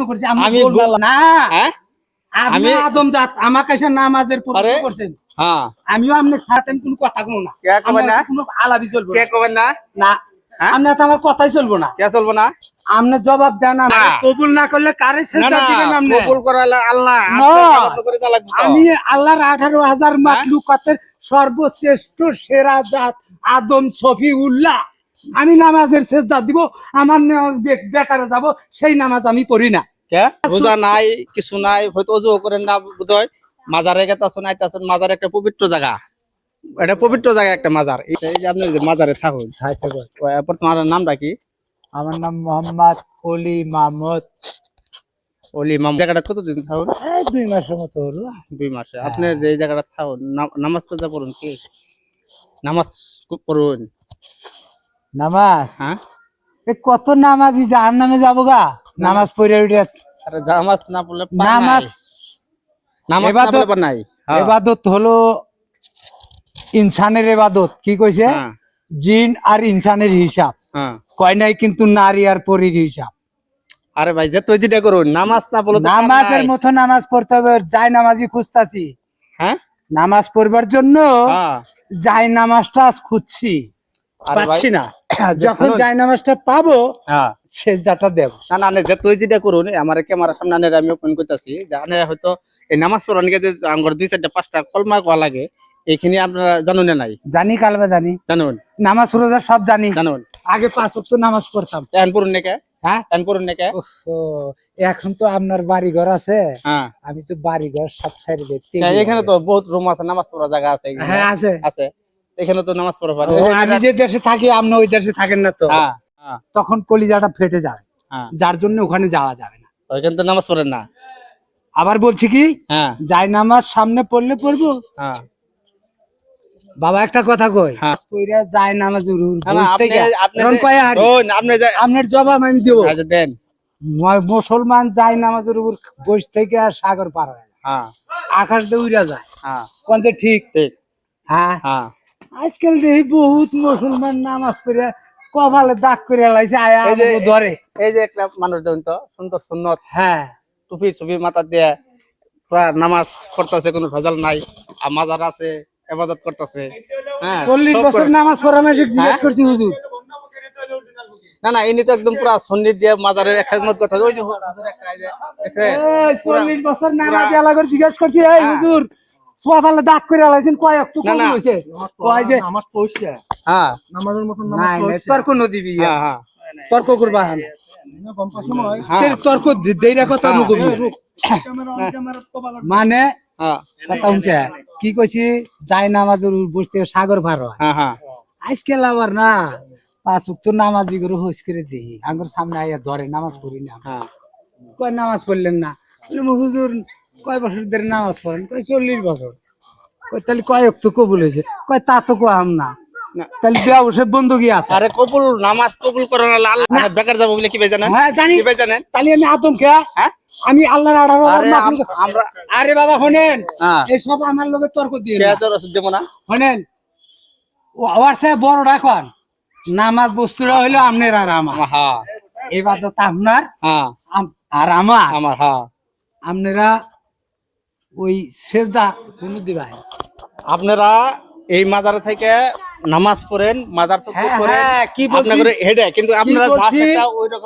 করছি আমি না। আমি- আদম জাত আমাকে এসে নামাজের প্রশ্ন করছেন। আমিও আপনার সাথে আমি কথা বলব না? কোনো চলবো হ্যাঁ? আপনার তো আমার কথাই চলবো না। কে চলবো না? আপনি জবাব দেন। কবুল না করলে কারে কবুল আল্লাহ। আমি আল্লাহর আঠারো হাজার হ্যাঁ? মাকলুকাতের সর্বশ্রেষ্ঠ সেরা জাত আদম সফি উল্লাহ আমি নামাজের সেজদা দিব আমার বেকারে যাব সেই নামাজ আমি পড়ি না। কে? রোজা নাই কিছু নাই হয়তো অজু করেন না বোধহয়। মাজারে গেতাছেন আইতাছেন মাজার একটা পবিত্র জায়গা। এটা পবিত্র জায়গা একটা মাজার। এই যে আপনি মাজারে থাকুন। এরপর তোমার নামটা কি? আমার নাম মোহাম্মদ অলি মাহমুদ। ওলি মাম জায়গাটা কতদিন থাকুন? এই দুই মাসের মতো হলো। দুই মাসে। আপনি যে এই জায়গাটা থাকুন নামাজ রোজা পড়ুন কি? নামাজ পড়ুন? নামাজ? হ্যাঁ? এ কত নামাজি জাহান নামে যাব গা? নামাজ পড়ে উঠে আরে নামাজ না পড়লে নামাজ নামাজ না পড়লে নাই। হ্যাঁ, এবাদত হলো ইনসানের এবাদত। কি কইছে? হ্যাঁ, জিন আর ইনসানের হিসাব। হ্যাঁ। কয় নাই কিন্তু নারী আর পরীর হিসাব। আরে ভাই যে তুই যেটা করুন নামাজ না পার নামাজের মতো নামাজ পড়তে হবে যাই নামাজি খুঁজতাছি। হ্যাঁ? নামাজ পড়বার জন্য হ্যাঁ। যাই নামাজটা খুঁজছি। পাচ্ছি না। যখন শুনুন। নামাজটা পাবো হ্যাঁ। সেজদাটা দেব। না না যে তুই যেটা করুন আমার ক্যামেরার সামনে আমি ওপেন করতেছি। হয়তো এই নামাজ পড়ার যে আমার দুই চারটা পাঁচটা কলমা কোয়া লাগে এইখিনি আপনারা জানুন নাই? জানি কালবা জানি। জানুন। নামাজ রোজা সব জানি। জানুন। আগে পাঁচ ওয়াক্ত নামাজ পড়তাম। এখন পড়ুন নাকি হ্যাঁ? এখন পড়ুন নাকি এখন তো আপনার বাড়ি ঘর আছে। হ্যাঁ। আমি তো বাড়ি ঘর সব ছেড়ে হ্যাঁ, এখানে তো বহুত রুম আছে নামাজ পড়ার জায়গা আছে হ্যাঁ আছে। আছে। এখানে তো নামাজ পড়া পারে। আমি যে দেশে থাকি আপনি ওই দেশে থাকেন না তো। হ্যাঁ হ্যাঁ। তখন কলিজাটা ফেটে যাবে হ্যাঁ। যার জন্য ওখানে যাওয়া যাবে না। ওইখানে তো নামাজ পড়েন না। আবার বলছি কি? হ্যাঁ। যাই নামাজ সামনে পড়লে পড়ব? হ্যাঁ। বাবা একটা কথা কই? হ্যাঁ। পইরা যায় নামাজ উরুর আপনি- আপনার জবাব আমি দেবো। আচ্ছা, দেন। মুসলমান যায় নামাজের উপর বস থেকে আর সাগর পার হয় হ্যাঁ। আকাশ দিয়ে উড়া যায়। হ্যাঁ। কোন যে ঠিক? ঠিক। হ্যাঁ। হ্যাঁ। আজকাল দেখি বহুত মুসলমান নামাজ পড়ে কপালে দাগ করে লাইছে আয়া এই যে- ধরে। এই যে একটা মানুষ দেখুন তো সুন্দর সুন্নত। হ্যাঁ। টুপি টুপি মাথা দিয়ে নামাজ পড়তেছে কোনো ভেজাল নাই। আর মাজার আছে এবাদত করতেছে। হ্যাঁ চল্লিশ বছর নামাজ পড়া মানুষ জিজ্ঞেস হ্যাঁ? করছি হুজুর। না না ইনি তো একদম পুরা সন্নি দিয়ে মাজারের খেদমত ওই যে? এই, চল্লিশ বছর নামাজ পুরা- এলা করে জিজ্ঞেস করছি এই হ্যাঁ। হুজুর সোয়াফালে দাগ করে লাইছেন কয় একটু কম না। কয় যে নামাজ পড়ছে। হ্যাঁ। নামাজের নামাজ পড়ছে। তর্ক নদী হ্যাঁ হ্যাঁ। তর্ক করবা হ্যাঁ তের তর্ক দেইরা কথা হ্যাঁ। কবা। মানে হ্যাঁ। কথা শুনছে? কি কইছি? যাই নামাজের বসতে সাগর পার হয়। হ্যাঁ হ্যাঁ। আজকাল আবার না। পাঁচ উক্ত নামাজি করে হোস করে দিই আঙ্গুর সামনে আইয়া ধরে নামাজ পড়ি না। হ্যাঁ। কয় নামাজ পড়লেন না? হুজুর কয় বছর ধরে নামাজ পড়েন? কয় চল্লিশ বছর। কয় তাহলে কয় অক্ত কবুল হয়েছে। কয় তা তো কম না। তাহলে বন্ধুকি আছে? আরে কবুল নামাজ কবুল করে না লাল বেকার যাব বলে কি ভাই জানেন? হ্যাঁ জানি। কি ভাই জানেন? তাহলে আমি আদম খেয়া হ্যাঁ? আমি আল্লাহর আরে আমরা আরে বাবা শোনেন। হ্যাঁ। এসব আমার লোকের তর্ক দিয়ে কে তো রসুদ দেবো না? হোয়াটসঅ্যাপ বড় রাখন নামাজ বস্তুটা হইল আপনার আর আমার। হ্যাঁ এবার তো আপনার হ্যাঁ। আর আমার। আমার হ্যাঁ। আপনারা ওই সেজদা কোনো দিবাই আপনারা এই মাজার থেকে নামাজ পড়েন মাজার তো হ্যাঁ, হ্যাঁ, কি বলছিস? আপনাদের হেডে কিন্তু আপনারা যা? সেটা ওই রকম